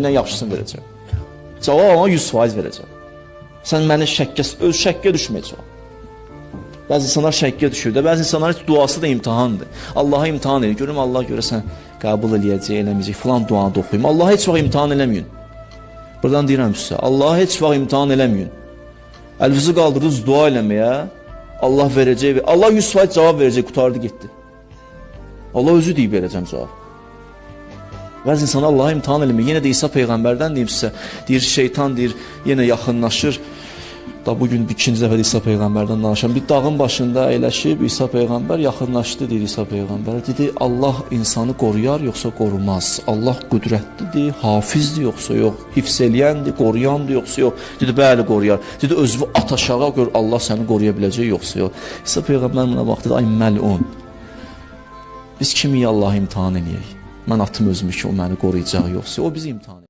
Nə yaxşısını verəcəm. Cavab ona 100% verəcəm. Sən məni şəkkə, öz şəkkə düşməyəcək. Bəzi insanlar şəkkə düşür də, bəzi insanların heç duası da imtahandır. Allaha imtahan edir. Görüm Allah görəsən qəbul eləyəcək, eləməyəcək. Filan duanı da oxuyum. Allaha heç vaxt imtahan eləməyin. Buradan deyirəm sizə, Allaha heç vaxt imtahan eləməyin. Əlinizi qaldırdınız dua eləməyə. Allah verəcək Allah 100% cavab verəcək, qutardı getdi. Allah özü deyib verəcəm cavab. Bəzi insanlar Allah'a imtahan eləmir. Yenə də İsa peyğəmbərdən deyim sizə. Deyir şeytan deyir, yenə yaxınlaşır. Da bugün bir ikinci dəfə də İsa peyğəmbərdən danışıram. Bir dağın başında əyləşib İsa peyğəmbər yaxınlaşdı deyir İsa peyğəmbər. Dedi Allah insanı qoruyar yoxsa qorumaz. Allah qüdrətlidir, hafizdir yoxsa yox. Hifz eləyəndir, qoruyandır yoxsa yox. Dedi bəli qoruyar. Dedi özünü at aşağı gör Allah səni qoruya biləcək yoxsa yox. İsa peyğəmbər buna baxdı ay məlun. Biz kimi Allahı imtahan eləyək? Mən atım özümü ki o məni qoruyacaq yoxsa o bizi imtahan